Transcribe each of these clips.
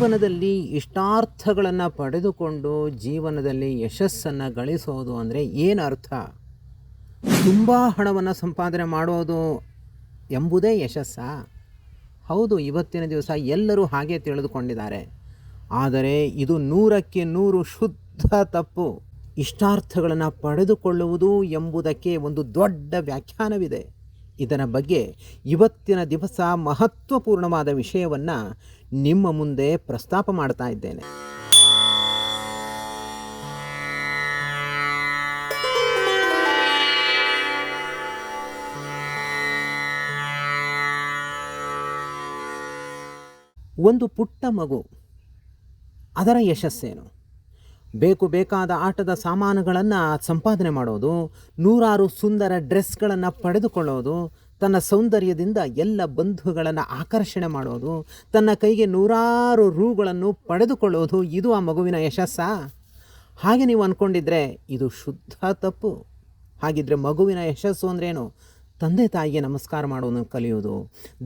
ಜೀವನದಲ್ಲಿ ಇಷ್ಟಾರ್ಥಗಳನ್ನು ಪಡೆದುಕೊಂಡು ಜೀವನದಲ್ಲಿ ಯಶಸ್ಸನ್ನು ಗಳಿಸೋದು ಅಂದರೆ ಏನು ಅರ್ಥ ತುಂಬ ಹಣವನ್ನು ಸಂಪಾದನೆ ಮಾಡೋದು ಎಂಬುದೇ ಯಶಸ್ಸಾ. ಹೌದು, ಇವತ್ತಿನ ದಿವಸ ಎಲ್ಲರೂ ಹಾಗೆ ತಿಳಿದುಕೊಂಡಿದ್ದಾರೆ. ಆದರೆ ಇದು ನೂರಕ್ಕೆ ನೂರು ಶುದ್ಧ ತಪ್ಪು. ಇಷ್ಟಾರ್ಥಗಳನ್ನು ಪಡೆದುಕೊಳ್ಳುವುದು ಎಂಬುದಕ್ಕೆ ಒಂದು ದೊಡ್ಡ ವ್ಯಾಖ್ಯಾನವಿದೆ. ಇದರ ಬಗ್ಗೆ ಇವತ್ತಿನ ದಿವಸ ಮಹತ್ವಪೂರ್ಣವಾದ ವಿಷಯವನ್ನು ನಿಮ್ಮ ಮುಂದೆ ಪ್ರಸ್ತಾಪ ಮಾಡ್ತಾ ಇದ್ದೇನೆ. ಒಂದು ಪುಟ್ಟ ಮಗು, ಅದರ ಯಶಸ್ಸೇನು? ಬೇಕು ಬೇಕಾದ ಆಟದ ಸಾಮಾನುಗಳನ್ನು ಸಂಪಾದನೆ ಮಾಡೋದು, ನೂರಾರು ಸುಂದರ ಡ್ರೆಸ್ಗಳನ್ನು ಪಡೆದುಕೊಳ್ಳೋದು ತನ್ನ ಸೌಂದರ್ಯದಿಂದ ಎಲ್ಲ ಬಂಧುಗಳನ್ನು ಆಕರ್ಷಣೆ ಮಾಡೋದು, ತನ್ನ ಕೈಗೆ ನೂರಾರು ರೂಗಳನ್ನು ಪಡೆದುಕೊಳ್ಳೋದು ಇದು ಆ ಮಗುವಿನ ಯಶಸ್ಸಾ? ಹಾಗೆ ನೀವು ಅಂದ್ಕೊಂಡಿದ್ರೆ ಇದು ಶುದ್ಧ ತಪ್ಪು. ಹಾಗಿದ್ರೆ ಮಗುವಿನ ಯಶಸ್ಸು ಅಂದ್ರೇನು? ತಂದೆ ತಾಯಿಗೆ ನಮಸ್ಕಾರ ಮಾಡೋದನ್ನು ಕಲಿಯೋದು,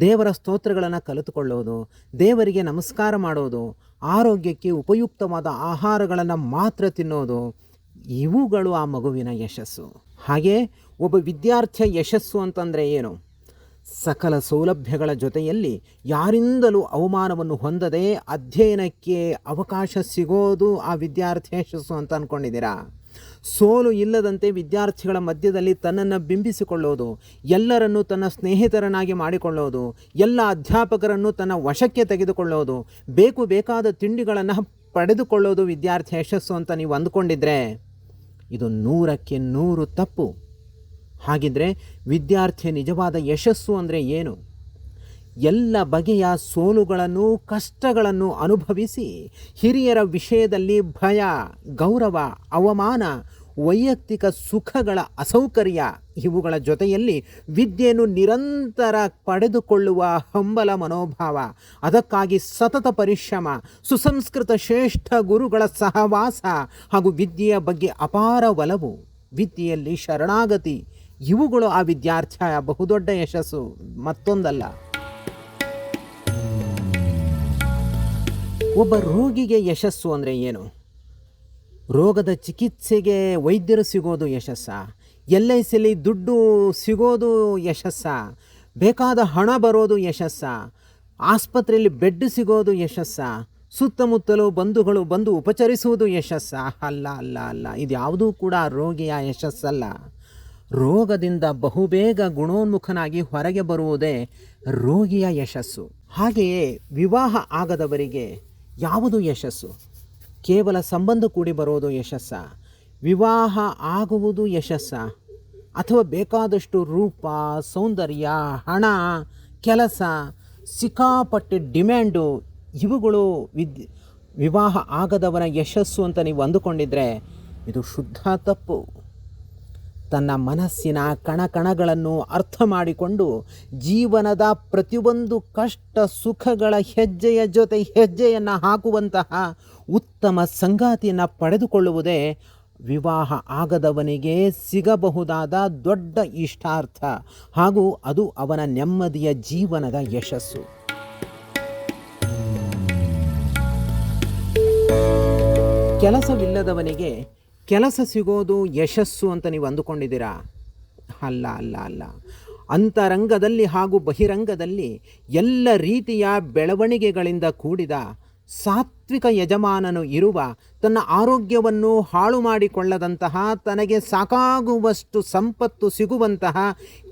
ದೇವರ ಸ್ತೋತ್ರಗಳನ್ನು ಕಲಿತುಕೊಳ್ಳೋದು, ದೇವರಿಗೆ ನಮಸ್ಕಾರ ಮಾಡೋದು, ಆರೋಗ್ಯಕ್ಕೆ ಉಪಯುಕ್ತವಾದ ಆಹಾರಗಳನ್ನು ಮಾತ್ರ ತಿನ್ನೋದು ಇವುಗಳು ಆ ಮಗುವಿನ ಯಶಸ್ಸು. ಹಾಗೆ ಒಬ್ಬ ವಿದ್ಯಾರ್ಥಿಯ ಯಶಸ್ಸು ಅಂತಂದರೆ ಏನು? ಸಕಲ ಸೌಲಭ್ಯಗಳ ಜೊತೆಯಲ್ಲಿ ಯಾರಿಂದಲೂ ಅವಮಾನವನ್ನು ಹೊಂದದೆ ಅಧ್ಯಯನಕ್ಕೆ ಅವಕಾಶ ಸಿಗೋದು ಆ ವಿದ್ಯಾರ್ಥಿ ಯಶಸ್ಸು ಅಂತ ಅಂದ್ಕೊಂಡಿದ್ದೀರಾ ಸೋಲು ಇಲ್ಲದಂತೆ ವಿದ್ಯಾರ್ಥಿಗಳ ಮಧ್ಯದಲ್ಲಿ ತನ್ನನ್ನು ಬಿಂಬಿಸಿಕೊಳ್ಳೋದು, ಎಲ್ಲರನ್ನು ತನ್ನ ಸ್ನೇಹಿತರನ್ನಾಗಿ ಮಾಡಿಕೊಳ್ಳೋದು, ಎಲ್ಲ ಅಧ್ಯಾಪಕರನ್ನು ತನ್ನ ವಶಕ್ಕೆ ತೆಗೆದುಕೊಳ್ಳೋದು, ಬೇಕು ಬೇಕಾದ ತಿಂಡಿಗಳನ್ನು ಪಡೆದುಕೊಳ್ಳೋದು ವಿದ್ಯಾರ್ಥಿ ಯಶಸ್ಸು ಅಂತ ನೀವು ಅಂದ್ಕೊಂಡಿದ್ರೆ? ಇದು ನೂರಕ್ಕೆ ನೂರು ತಪ್ಪು. ಹಾಗಿದ್ರೆ ವಿದ್ಯಾರ್ಥಿಯ ನಿಜವಾದ ಯಶಸ್ಸು ಅಂದರೆ ಏನು? ಎಲ್ಲ ಬಗೆಯ ಸೋಲುಗಳನ್ನು ಕಷ್ಟಗಳನ್ನು ಅನುಭವಿಸಿ ಹಿರಿಯರ ವಿಷಯದಲ್ಲಿ ಭಯ, ಗೌರವ, ಅವಮಾನ ವೈಯಕ್ತಿಕ ಸುಖಗಳ ಅಸೌಕರ್ಯ ಇವುಗಳ ಜೊತೆಯಲ್ಲಿ ವಿದ್ಯೆಯನ್ನು ನಿರಂತರ ಪಡೆದುಕೊಳ್ಳುವ ಹಂಬಲ ಮನೋಭಾವ, ಅದಕ್ಕಾಗಿ ಸತತ ಪರಿಶ್ರಮ, ಸುಸಂಸ್ಕೃತ ಶ್ರೇಷ್ಠ ಗುರುಗಳ ಸಹವಾಸ ಹಾಗೂ ವಿದ್ಯೆಯ ಬಗ್ಗೆ ಅಪಾರ ಒಲವು, ವಿದ್ಯೆಯಲ್ಲಿ ಶರಣಾಗತಿ, ಇವುಗಳು ಆ ವಿದ್ಯಾರ್ಥಿಯ ಬಹುದೊಡ್ಡ ಯಶಸ್ಸು. ಮತ್ತೊಂದಲ್ಲ. ಒಬ್ಬ ರೋಗಿಗೆ ಯಶಸ್ಸು ಅಂದರೆ ಏನು? ರೋಗದ ಚಿಕಿತ್ಸೆಗೆ ವೈದ್ಯರು ಸಿಗೋದು ಯಶಸ್ಸ. ಎಲ್ ಐ ಸಿಲಿ ದುಡ್ಡು ಸಿಗೋದು ಯಶಸ್ಸ. ಬೇಕಾದ ಹಣ ಬರೋದು ಯಶಸ್ಸ. ಆಸ್ಪತ್ರೆಯಲ್ಲಿ ಬೆಡ್ ಸಿಗೋದು ಯಶಸ್ಸ. ಸುತ್ತಮುತ್ತಲು ಬಂಧುಗಳು ಬಂದು ಉಪಚರಿಸುವುದು ಯಶಸ್ಸ. ಅಲ್ಲ ಅಲ್ಲ ಅಲ್ಲ. ಇದ್ಯಾವುದೂ ಕೂಡ ರೋಗಿಯ ಯಶಸ್ಸಲ್ಲ. ರೋಗದಿಂದ ಬಹುಬೇಗ ಗುಣೋನ್ಮುಖನಾಗಿ ಹೊರಗೆ ಬರುವುದೇ ರೋಗಿಯ ಯಶಸ್ಸು. ಹಾಗೆಯೇ ವಿವಾಹ ಆಗದವರಿಗೆ ಯಾವುದು ಯಶಸ್ಸು? ಕೇವಲ ಸಂಬಂಧ ಕೂಡಿ ಬರೋದು ಯಶಸ್ಸ. ವಿವಾಹ ಆಗುವುದು ಯಶಸ್ಸ. ಅಥವಾ ಬೇಕಾದಷ್ಟು ರೂಪ, ಸೌಂದರ್ಯ, ಹಣ, ಕೆಲಸ, ಸಿಕ್ಕಾಪಟ್ಟೆ ಡಿಮ್ಯಾಂಡು ಇವುಗಳು ವಿದ್, ವಿವಾಹ ಆಗದವರ ಯಶಸ್ಸು ಅಂತ ನೀವು ಅಂದುಕೊಂಡಿದ್ರೆ ಇದು ಶುದ್ಧ ತಪ್ಪು. ತನ್ನ ಮನಸ್ಸಿನ ಕಣಕಣಗಳನ್ನು ಅರ್ಥ ಮಾಡಿಕೊಂಡು ಜೀವನದ ಪ್ರತಿಯೊಂದು ಕಷ್ಟ ಸುಖಗಳ ಹೆಜ್ಜೆಯ ಜೊತೆ ಹೆಜ್ಜೆಯನ್ನು ಹಾಕುವಂತಹ ಉತ್ತಮ ಸಂಗಾತಿಯನ್ನು ಪಡೆದುಕೊಳ್ಳುವುದೇ ವಿವಾಹ ಆಗದವನಿಗೆ ಸಿಗಬಹುದಾದ ದೊಡ್ಡ ಇಷ್ಟಾರ್ಥ ಹಾಗೂ ಅದು ಅವನ ನೆಮ್ಮದಿಯ ಜೀವನದ ಯಶಸ್ಸು. ಕೆಲಸವಿಲ್ಲದವನಿಗೆ ಕೆಲಸ ಸಿಗೋದು ಯಶಸ್ಸು ಅಂತ ನೀವು ಅಂದುಕೊಂಡಿದ್ದೀರಾ? ಅಲ್ಲ ಅಲ್ಲ ಅಲ್ಲ. ಅಂತರಂಗದಲ್ಲಿ ಹಾಗೂ ಬಹಿರಂಗದಲ್ಲಿ ಎಲ್ಲ ರೀತಿಯ ಬೆಳವಣಿಗೆಗಳಿಂದ ಕೂಡಿದ ಸಾತ್ವಿಕ ಯಜಮಾನನು ಇರುವ ತನ್ನ ಆರೋಗ್ಯವನ್ನು ಹಾಳು ಮಾಡಿಕೊಳ್ಳದಂತಹ, ತನಗೆ ಸಾಕಾಗುವಷ್ಟು ಸಂಪತ್ತು ಸಿಗುವಂತಹ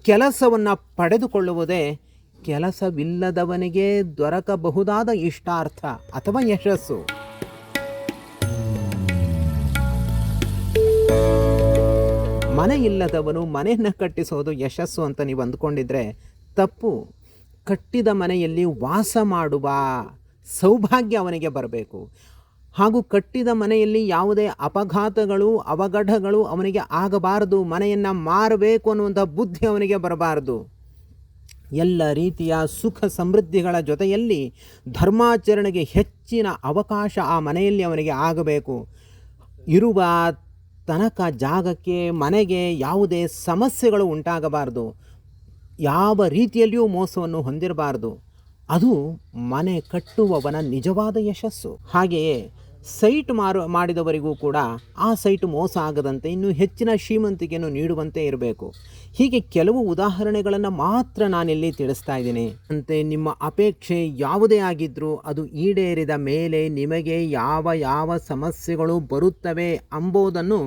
ಕೆಲಸವನ್ನು ಪಡೆದುಕೊಳ್ಳುವುದೇ ಕೆಲಸವಿಲ್ಲದವನಿಗೆ ದೊರಕಬಹುದಾದ ಇಷ್ಟಾರ್ಥ ಅಥವಾ ಯಶಸ್ಸು. ಮನೆ ಇಲ್ಲದವನು ಮನೆಯನ್ನು ಕಟ್ಟಿಸೋದು ಯಶಸ್ಸು ಅಂತ ನೀವು ಅಂದ್ಕೊಂಡಿದ್ರೆ ತಪ್ಪು. ಕಟ್ಟಿದ ಮನೆಯಲ್ಲಿ ವಾಸ ಮಾಡುವ ಸೌಭಾಗ್ಯ ಅವನಿಗೆ ಬರಬೇಕು. ಹಾಗೂ ಕಟ್ಟಿದ ಮನೆಯಲ್ಲಿ ಯಾವುದೇ ಅಪಘಾತಗಳು, ಅವಘಡಗಳು ಅವನಿಗೆ ಆಗಬಾರದು, ಮನೆಯನ್ನು ಮಾರಬೇಕು ಅನ್ನುವಂಥ ಬುದ್ಧಿ ಅವನಿಗೆ ಬರಬಾರದು. ಎಲ್ಲ ರೀತಿಯ ಸುಖ ಸಮೃದ್ಧಿಗಳ ಜೊತೆಯಲ್ಲಿ ಧರ್ಮಾಚರಣೆಗೆ ಹೆಚ್ಚಿನ ಅವಕಾಶ ಆ ಮನೆಯಲ್ಲಿ ಅವನಿಗೆ ಆಗಬೇಕು. ಇರುವ ತನಕ ಜಾಗಕ್ಕೆ ಮನೆಗೆ ಯಾವುದೇ ಸಮಸ್ಯೆಗಳು ಉಂಟಾಗಬಾರದು. ಯಾವ ರೀತಿಯಲ್ಲಿಯೂ ಮೋಸವನ್ನು ಹೊಂದಿರಬಾರದು. ಅದು ಮನೆ ಕಟ್ಟುವವನ ನಿಜವಾದ ಯಶಸ್ಸು. ಹಾಗೆಯೇ ಸೈಟ್ ಮಾರು, ಮಾಡಿದವರಿಗೂ ಕೂಡ ಆ ಸೈಟ್ ಮೋಸ ಆಗದಂತೆ ಇನ್ನೂ ಹೆಚ್ಚಿನ ಶ್ರೀಮಂತಿಕೆಯನ್ನು ನೀಡುವಂತೆ ಇರಬೇಕು. ಹೀಗೆ ಕೆಲವು ಉದಾಹರಣೆಗಳನ್ನು ಮಾತ್ರ ನಾನಿಲ್ಲಿ ತಿಳಿಸ್ತಾ ಇದ್ದೀನಿ. ಅಂತೆ ನಿಮ್ಮ ಅಪೇಕ್ಷೆ ಯಾವುದೇ ಆಗಿದ್ದರೂ ಅದು ಈಡೇರಿದ ಮೇಲೆ ನಿಮಗೆ ಯಾವ ಯಾವ ಸಮಸ್ಯೆಗಳು ಬರುತ್ತವೆ ಅಂಬೋದನ್ನು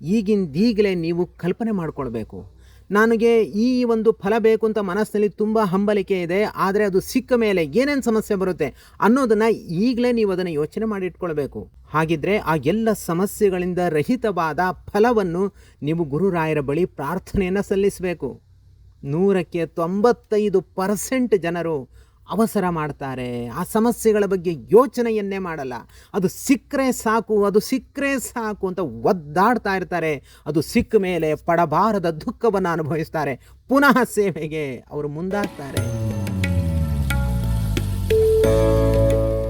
ಈಗಿಂದೀಗಲೇ ನೀವು ಕಲ್ಪನೆ ಮಾಡಿಕೊಳ್ಬೇಕು. ನನಗೆ ಈ ಒಂದು ಫಲ ಬೇಕು ಅಂತ ಮನಸ್ಸಿನಲ್ಲಿ ತುಂಬ ಹಂಬಲಿಕೆ ಇದೆ, ಆದರೆ ಅದು ಸಿಕ್ಕ ಮೇಲೆ ಏನೇನು ಸಮಸ್ಯೆ ಬರುತ್ತೆ ಅನ್ನೋದನ್ನು ಈಗಲೇ ನೀವು ಅದನ್ನು ಯೋಚನೆ ಮಾಡಿ ಇಟ್ಕೊಳ್ಬೇಕು. ಹಾಗಿದ್ರೆ ಆ ಎಲ್ಲ ಸಮಸ್ಯೆಗಳಿಂದ ರಹಿತವಾದ ಫಲವನ್ನು ನೀವು ಗುರುರಾಯರ ಬಳಿ ಪ್ರಾರ್ಥನೆಯನ್ನು ಸಲ್ಲಿಸಬೇಕು. ನೂರಕ್ಕೆ ತೊಂಬತ್ತೈದು ಪರ್ಸೆಂಟ್ ಜನರು ಅವಸರ ಮಾಡ್ತಾರೆ. ಆ ಸಮಸ್ಯೆಗಳ ಬಗ್ಗೆ ಯೋಚನೆಯನ್ನೇ ಮಾಡಲ್ಲ. ಅದು ಸಿಕ್ಕರೆ ಸಾಕು, ಅದು ಸಿಕ್ಕರೆ ಸಾಕು ಅಂತ ಒದ್ದಾಡ್ತಾ ಇರ್ತಾರೆ. ಅದು ಸಿಕ್ಕ ಮೇಲೆ ಪಡಬಾರದ ದುಃಖವನ್ನು ಅನುಭವಿಸ್ತಾರೆ. ಪುನಃ ಸೇವೆಗೆ ಅವರು ಮುಂದಾಗ್ತಾರೆ.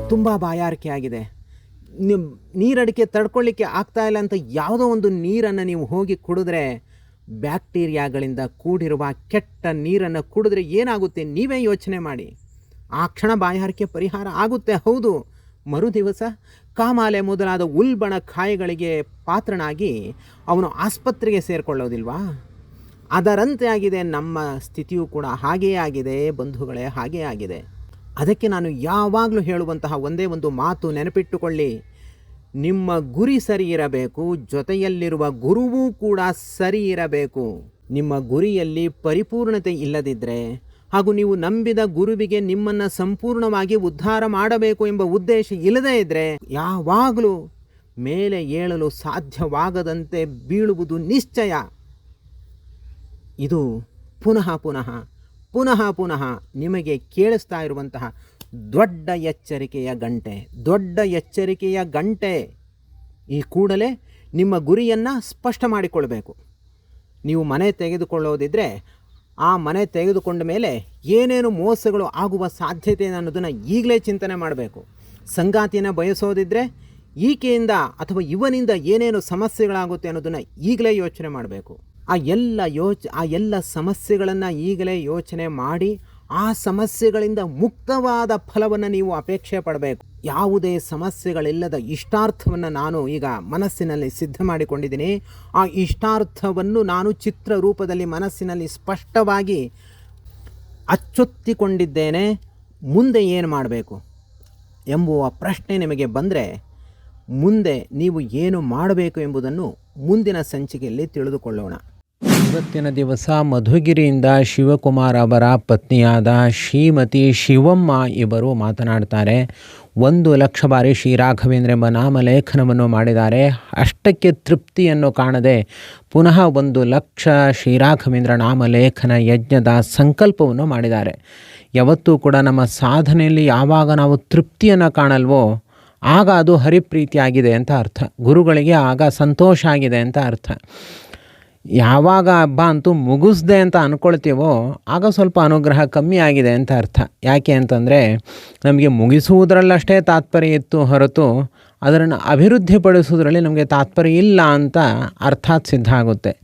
ತುಂಬ ಬಾಯಾರಿಕೆ ಆಗಿದೆ. ನಿಮ್ಮ ನೀರಡಿಕೆ ತಡ್ಕೊಳ್ಳಿಕ್ಕೆ ಆಗ್ತಾ ಇಲ್ಲ ಅಂತ ಯಾವುದೋ ಒಂದು ನೀರನ್ನು ನೀವು ಹೋಗಿ ಕುಡಿದ್ರೆ ಬ್ಯಾಕ್ಟೀರಿಯಾಗಳಿಂದ ಕೂಡಿರುವ ಕೆಟ್ಟ ನೀರನ್ನು ಕುಡಿದ್ರೆ ಏನಾಗುತ್ತೆ? ನೀವೇ ಯೋಚನೆ ಮಾಡಿ. ಆ ಕ್ಷಣ ಬಾಯಾರಿಕೆ ಪರಿಹಾರ ಆಗುತ್ತೆ. ಹೌದು. ಮರುದಿವಸ ಕಾಮಾಲೆ ಮೊದಲಾದ ಉಲ್ಬಣ ಕಾಯಿಗಳಿಗೆ ಪಾತ್ರನಾಗಿ ಅವನು ಆಸ್ಪತ್ರೆಗೆ ಸೇರಿಕೊಳ್ಳೋದಿಲ್ವಾ? ಅದರಂತೆ ಆಗಿದೆ. ನಮ್ಮ ಸ್ಥಿತಿಯೂ ಕೂಡ ಹಾಗೆಯೇ ಆಗಿದೆ ಬಂಧುಗಳೇ ಹಾಗೇ ಆಗಿದೆ. ಅದಕ್ಕೆ ನಾನು ಯಾವಾಗಲೂ ಹೇಳುವಂತಹ ಒಂದೇ ಒಂದು ಮಾತು ನೆನಪಿಟ್ಟುಕೊಳ್ಳಿ. ನಿಮ್ಮ ಗುರಿ ಸರಿ ಇರಬೇಕು, ಜೊತೆಯಲ್ಲಿರುವ ಗುರುವೂ ಕೂಡ ಸರಿ ಇರಬೇಕು. ನಿಮ್ಮ ಗುರಿಯಲ್ಲಿ ಪರಿಪೂರ್ಣತೆ ಇಲ್ಲದಿದ್ದರೆ ಹಾಗೂ ನೀವು ನಂಬಿದ ಗುರುವಿಗೆ ನಿಮ್ಮನ್ನು ಸಂಪೂರ್ಣವಾಗಿ ಉದ್ಧಾರ ಮಾಡಬೇಕು ಎಂಬ ಉದ್ದೇಶ ಇಲ್ಲದೇ ಇದ್ದರೆ ಯಾವಾಗಲೂ ಮೇಲೆ ಏಳಲು ಸಾಧ್ಯವಾಗದಂತೆ ಬೀಳುವುದು ನಿಶ್ಚಯ. ಇದು ಪುನಃ ಪುನಃ ಪುನಃ ಪುನಃ ನಿಮಗೆ ಕೇಳಿಸ್ತಾ ಇರುವಂತಹ ದೊಡ್ಡ ಎಚ್ಚರಿಕೆಯ ಗಂಟೆ, ದೊಡ್ಡ ಎಚ್ಚರಿಕೆಯ ಗಂಟೆ. ಈ ಕೂಡಲೇ ನಿಮ್ಮ ಗುರಿಯನ್ನು ಸ್ಪಷ್ಟ ಮಾಡಿಕೊಳ್ಬೇಕು. ನೀವು ಮನೆ ತೆಗೆದುಕೊಳ್ಳೋದಿದ್ದರೆ ಆ ಮನೆ ತೆಗೆದುಕೊಂಡ ಮೇಲೆ ಏನೇನು ಮೋಸಗಳು ಆಗುವ ಸಾಧ್ಯತೆ ಅನ್ನೋದನ್ನು ಈಗಲೇ ಚಿಂತನೆ ಮಾಡಬೇಕು. ಸಂಗಾತಿಯನ್ನು ಬಯಸೋದಿದ್ದರೆ ಈಕೆಯಿಂದ ಅಥವಾ ಇವನಿಂದ ಏನೇನು ಸಮಸ್ಯೆಗಳಾಗುತ್ತೆ ಅನ್ನೋದನ್ನು ಈಗಲೇ ಯೋಚನೆ ಮಾಡಬೇಕು. ಆ ಎಲ್ಲ ಯೋಚ, ಆ ಎಲ್ಲ ಸಮಸ್ಯೆಗಳನ್ನು ಈಗಲೇ ಯೋಚನೆ ಮಾಡಿ ಆ ಸಮಸ್ಯೆಗಳಿಂದ ಮುಕ್ತವಾದ ಫಲವನ್ನು ನೀವು ಅಪೇಕ್ಷೆ ಪಡಬೇಕು. ಯಾವುದೇ ಸಮಸ್ಯೆಗಳಿಲ್ಲದ ಇಷ್ಟಾರ್ಥವನ್ನು ನಾನು ಈಗ ಮನಸ್ಸಿನಲ್ಲಿ ಸಿದ್ಧ ಮಾಡಿಕೊಂಡಿದ್ದೀನಿ. ಆ ಇಷ್ಟಾರ್ಥವನ್ನು ನಾನು ಚಿತ್ರ ರೂಪದಲ್ಲಿ ಮನಸ್ಸಿನಲ್ಲಿ ಸ್ಪಷ್ಟವಾಗಿ ಅಚ್ಚೊತ್ತಿಕೊಂಡಿದ್ದೇನೆ. ಮುಂದೆ ಏನು ಮಾಡಬೇಕು ಎಂಬುವ ಪ್ರಶ್ನೆ ನಿಮಗೆ ಬಂದರೆ ಮುಂದೆ ನೀವು ಏನು ಮಾಡಬೇಕು ಎಂಬುದನ್ನು ಮುಂದಿನ ಸಂಚಿಕೆಯಲ್ಲಿ ತಿಳಿದುಕೊಳ್ಳೋಣ. ಇವತ್ತಿನ ದಿವಸ ಮಧುಗಿರಿಯಿಂದ ಶಿವಕುಮಾರ್ ಅವರ ಪತ್ನಿಯಾದ ಶ್ರೀಮತಿ ಶಿವಮ್ಮ ಇವರು ಮಾತನಾಡ್ತಾರೆ. ಒಂದು ಲಕ್ಷ ಬಾರಿ ಶ್ರೀ ರಾಘವೇಂದ್ರ ಎಂಬ ನಾಮಲೇಖನವನ್ನು ಮಾಡಿದ್ದಾರೆ. ಅಷ್ಟಕ್ಕೆ ತೃಪ್ತಿಯನ್ನು ಕಾಣದೆ ಪುನಃ ಒಂದು ಲಕ್ಷ ಶ್ರೀರಾಘವೇಂದ್ರ ನಾಮಲೇಖನ ಯಜ್ಞದ ಸಂಕಲ್ಪವನ್ನು ಮಾಡಿದ್ದಾರೆ. ಯಾವತ್ತೂ ಕೂಡ ನಮ್ಮ ಸಾಧನೆಯಲ್ಲಿ ಯಾವಾಗ ನಾವು ತೃಪ್ತಿಯನ್ನು ಕಾಣಲ್ವೋ ಆಗ ಅದು ಹರಿಪ್ರೀತಿಯಾಗಿದೆ ಅಂತ ಅರ್ಥ. ಗುರುಗಳಿಗೆ ಆಗ ಸಂತೋಷ ಆಗಿದೆ ಅಂತ ಅರ್ಥ. ಯಾವಾಗ ಹಬ್ಬ ಅಂತೂ ಮುಗಿಸ್ದೆ ಅಂತ ಅಂದ್ಕೊಳ್ತೀವೋ ಆಗ ಸ್ವಲ್ಪ ಅನುಗ್ರಹ ಕಮ್ಮಿ ಆಗಿದೆ ಅಂತ ಅರ್ಥ. ಯಾಕೆ ಅಂತಂದರೆ, ನಮಗೆ ಮುಗಿಸುವುದರಲ್ಲಷ್ಟೇ ತಾತ್ಪರ್ಯ ಇತ್ತು ಹೊರತು ಅದನ್ನು ಅಭಿವೃದ್ಧಿಪಡಿಸೋದ್ರಲ್ಲಿ ನಮಗೆ ತಾತ್ಪರ್ಯ ಇಲ್ಲ ಅಂತ ಅರ್ಥಾತ್ ಸಿದ್ಧ ಆಗುತ್ತೆ.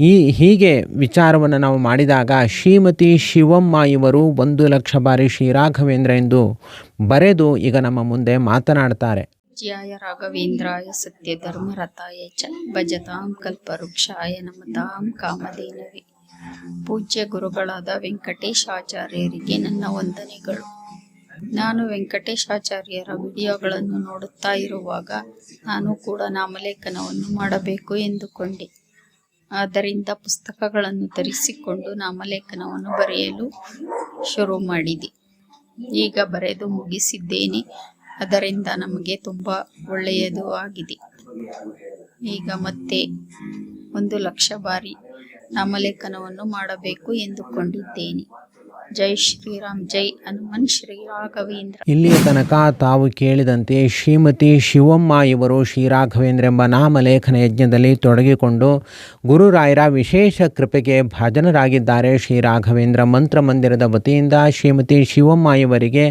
ಈ ಹೀಗೆ ವಿಚಾರವನ್ನು ನಾವು ಮಾಡಿದಾಗ, ಶ್ರೀಮತಿ ಶಿವಮ್ಮ ಇವರು ಒಂದು ಲಕ್ಷ ಬಾರಿ ಶ್ರೀರಾಘವೇಂದ್ರ ಎಂದು ಬರೆದು ಈಗ ನಮ್ಮ ಮುಂದೆ ಮಾತನಾಡ್ತಾರೆ. ಜ್ಯಾಯ ರಾಘವೇಂದ್ರಾಯ ಸತ್ಯ ಧರ್ಮರತಾಯ ಚ ಭಜತಾಂ ಕಲ್ಪವೃಕ್ಷಾಯ ನಮತಾಂ ಕಾಮಧೇನವಿ. ಪೂಜ್ಯ ಗುರುಗಳಾದ ವೆಂಕಟೇಶಾಚಾರ್ಯರಿಗೆ ನನ್ನ ವಂದನೆಗಳು. ನಾನು ವೆಂಕಟೇಶಾಚಾರ್ಯರ ವಿಡಿಯೋಗಳನ್ನು ನೋಡುತ್ತಾ ಇರುವಾಗ ನಾನು ಕೂಡ ನಾಮಲೇಖನವನ್ನು ಮಾಡಬೇಕು ಎಂದುಕೊಂಡೆ. ಆದ್ದರಿಂದ ಪುಸ್ತಕಗಳನ್ನು ತರಿಸಿಕೊಂಡು ನಾಮಲೇಖನವನ್ನು ಬರೆಯಲು ಶುರು ಮಾಡಿದೆ. ಈಗ ಬರೆದು ಮುಗಿಸಿದ್ದೇನೆ. ಅದರಿಂದ ನಮಗೆ ತುಂಬ ಒಳ್ಳೆಯದು ಆಗಿದೆ. ಈಗ ಮತ್ತೆ ಒಂದು ಲಕ್ಷ ಬಾರಿ ನಾಮಲೇಖನವನ್ನು ಮಾಡಬೇಕು ಎಂದುಕೊಂಡಿದ್ದೇನೆ. ಜೈ ಶ್ರೀರಾಮ್, ಜೈ ಹನುಮನ್ ಶ್ರೀ ರಾಘವೇಂದ್ರ. ಇಲ್ಲಿಯ ತನಕ ತಾವು ಕೇಳಿದಂತೆ ಶ್ರೀಮತಿ ಶಿವಮ್ಮ ಇವರು ಶ್ರೀರಾಘವೇಂದ್ರ ಎಂಬ ನಾಮಲೇಖನ ಯಜ್ಞದಲ್ಲಿ ತೊಡಗಿಕೊಂಡು ಗುರುರಾಯರ ವಿಶೇಷ ಕೃಪೆಗೆ ಭಾಜನರಾಗಿದ್ದಾರೆ ಶ್ರೀರಾಘವೇಂದ್ರ ಮಂತ್ರ ಮಂದಿರದ ವತಿಯಿಂದ ಶ್ರೀಮತಿ ಶಿವಮ್ಮ ಇವರಿಗೆ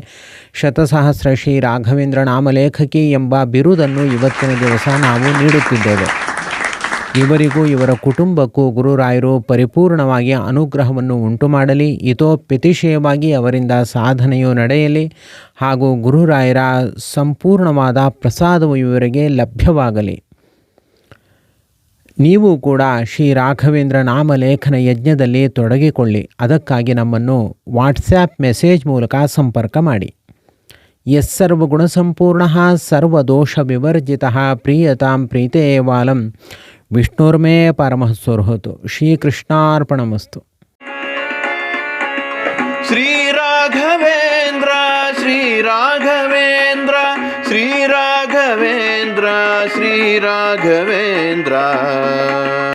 ಶತಸಹಸ್ರ ಶ್ರೀ ರಾಘವೇಂದ್ರ ನಾಮಲೇಖಕಿ ಎಂಬ ಬಿರುದನ್ನು ಇವತ್ತಿನ ದಿವಸ ನಾವು ನೀಡುತ್ತಿದ್ದೇವೆ. ಇವರಿಗೂ ಇವರ ಕುಟುಂಬಕ್ಕೂ ಗುರುರಾಯರು ಪರಿಪೂರ್ಣವಾಗಿ ಅನುಗ್ರಹವನ್ನು ಉಂಟು ಮಾಡಲಿ ಇತೋಪ್ಯತಿಶಯವಾಗಿ ಅವರಿಂದ ಸಾಧನೆಯು ನಡೆಯಲಿ ಹಾಗೂ ಗುರುರಾಯರ ಸಂಪೂರ್ಣವಾದ ಪ್ರಸಾದವು ಇವರಿಗೆ ಲಭ್ಯವಾಗಲಿ. ನೀವು ಕೂಡ ಶ್ರೀ ರಾಘವೇಂದ್ರ ನಾಮಲೇಖನ ಯಜ್ಞದಲ್ಲಿ ತೊಡಗಿಕೊಳ್ಳಿ. ಅದಕ್ಕಾಗಿ ನಮ್ಮನ್ನು ವಾಟ್ಸ್ಯಾಪ್ ಮೆಸೇಜ್ ಮೂಲಕ ಸಂಪರ್ಕ ಮಾಡಿ. ಎಸ್ ಸರ್ವಗುಣಸಂಪೂರ್ಣ ಸರ್ವದೋಷ ವಿವರ್ಜಿತ ಪ್ರೀಯತಾಂ ಪ್ರೀತೇವಾಲಂ ವಿಷ್ಣುರ್ಮೇ ಪರಮಃಸ್ವರ್ಹತು ಶ್ರೀಕೃಷ್ಣಾರ್ಪಣಮಸ್ತು ಶ್ರೀರಾಘವೇಂದ್ರ ಶ್ರೀರಾಘವೇಂದ್ರ ಶ್ರೀರಾಘವೇಂದ್ರ ಶ್ರೀರಾಘವೇಂದ್ರ